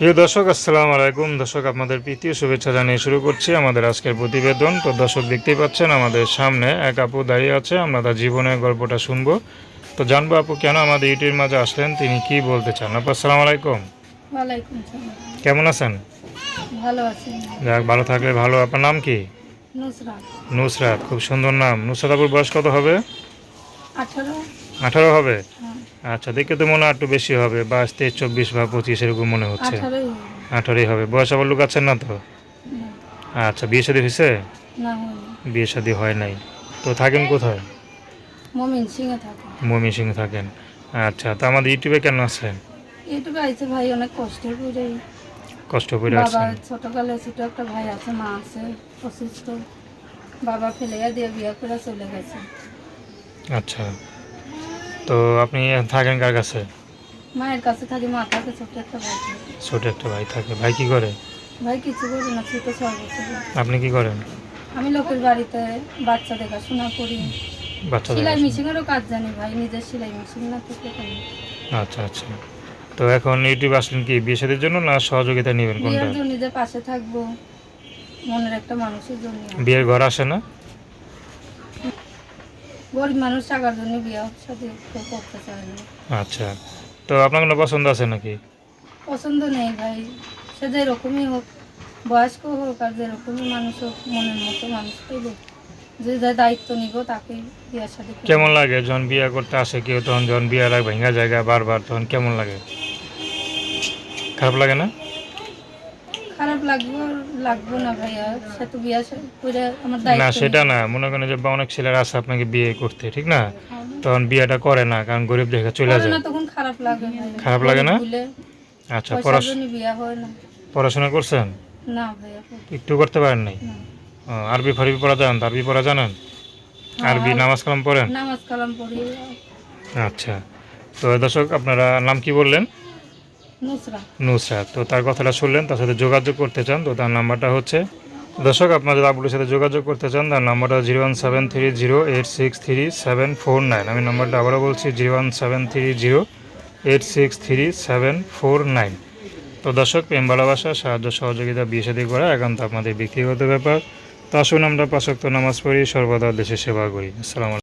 প্রিয় দর্শক আসসালামু আলাইকুম। দর্শক আপনাদের প্রীতি শুভেচ্ছা জানিয়ে শুরু করছি আমাদের আজকের প্রতিবেদন। তো দর্শক দেখতেই পাচ্ছেন আমাদের সামনে এক আপু দাঁড়িয়ে আছে। আমরা তার জীবনের গল্পটা শুনব। তো জানব আপু কেন আমাদের ইউটিউবের মাঝে আসলেন? তিনি কি বলতে চান? আপু আসসালামু আলাইকুম। কেমন আছেন? ভালো আছি। যাক ভালো থাকলে ভালো। আপনার নাম কি? নুসরাত। নুসরাত খুব সুন্দর নাম। নুসরাত আপুর বয়স কত হবে? আঠারো। হবে? হ্যাঁ, আচ্ছা দেখে তো মনে হয় একটু বেশি হবে বাইশ তেইশ চব্বিশ বা পঁচিশ এরকম মনে হচ্ছে। আঠারোই হবে। বয়স আবার লোক আছেন না তো? আচ্ছা বিয়ে শাদী হয়েছে? বিয়ে শাদী হয় নাই। তো থাকেন কোথায়? মমিন সিং থাকেন। আচ্ছা তো আমাদের ইউটিউবে কেন আছেন আইছে ভাই অনেক কষ্টের করে। কষ্ট করে আছেন ছোটকালে ছোট একটা ভাই আছে মা আছে অসুস্থ। বাবা ফেলে দিয়ে বিয়ে করে চলে গেছে। আচ্ছা। তো আপনি থাকেন কার কাছে? মায়ের কাছে থাকি মা থাকে ছোট একটা ভাই থাকে। ছোট একটা ভাই থাকে। ভাই কি করে? ভাই কিছু করে না ছোট ছয় বছর। আপনি কি করেন? আমি লোকের বাড়িতে বাচ্চা দেখাশোনা করি। বাচ্চা সেলাই মেশিনেরও কাজ জানি ভাই নিজের সেলাই মেশিন না থেকে আচ্ছা আচ্ছা। তো এখন ইউটিউব আসলেন কি বিয়ে জন্য না সহযোগিতা নেবেন কোনটা? বিয়ের জন্য নিজের পাশে থাকব মনের একটা মানুষের জন্য। বিয়ের ঘর আসে না? গরিব মানুষ টাকার জন্য বিয়ে সাথে কেউ করতে চায় না। আচ্ছা। তো আপনার কোনো পছন্দ আছে নাকি? পছন্দ নেই ভাই। সে যেরকমই হোক বয়স্ক হোক আর যেরকমই মানুষ হোক মনের মতো মানুষ পেলে যে যা দায়িত্ব নিব তাকে বিয়ের সাথে কেমন লাগে? যখন বিয়ে করতে আসে কেউ তখন যখন বিয়ে লাগে ভেঙা জায়গা বারবার তখন কেমন লাগে? খারাপ লাগে না? খারাপ লাগবো লাগবো না ভাইয়া। সে তো বিয়ে করে আমার না সেটা না। মনে করেন যে অনেক ছেলেরা আছে আপনাকে বিয়ে করতে ঠিক না? তখন বিয়েটা করে না কারণ গরিব দেখে চলে যায়। না তখন খারাপ লাগে খারাপ লাগে না? আচ্ছা পয়সার পড়াশ- হয় না। পড়াশোনা করছেন? না ভাইয়া। একটু করতে পারেন নাই? আরবি ফারবি পড়া জানেন আরবি পড়া জানেন? আরবি হ্যাঁ। নামাজ কালাম পড়েন? নামাজ কালাম পড়ি। আচ্ছা। তো দর্শক আপনারা নাম কি বললেন? নুসরাত। তো তার কথাটা শুনলেন, তার সাথে যোগাযোগ করতে চান, তো তার নাম্বারটা হচ্ছে, দর্শক, আপনারা আবুলের সাথে যোগাযোগ করতে চান, তার নাম্বারটা zero one seven three zero eight six three seven four nine. আমি নাম্বারটা আবারও বলছি, zero one seven three zero eight six three seven four nine. তো দর্শক, প্রেম, ভালোবাসা, সাহায্য, সহযোগিতা বিয়ে সাদী করা একান্ত আপনাদের ব্যক্তিগত ব্যাপার। তো আসুন আমরা পাশক্ত নামাজ পড়ি, সর্বদা দেশের সেবা করি। আসসালামু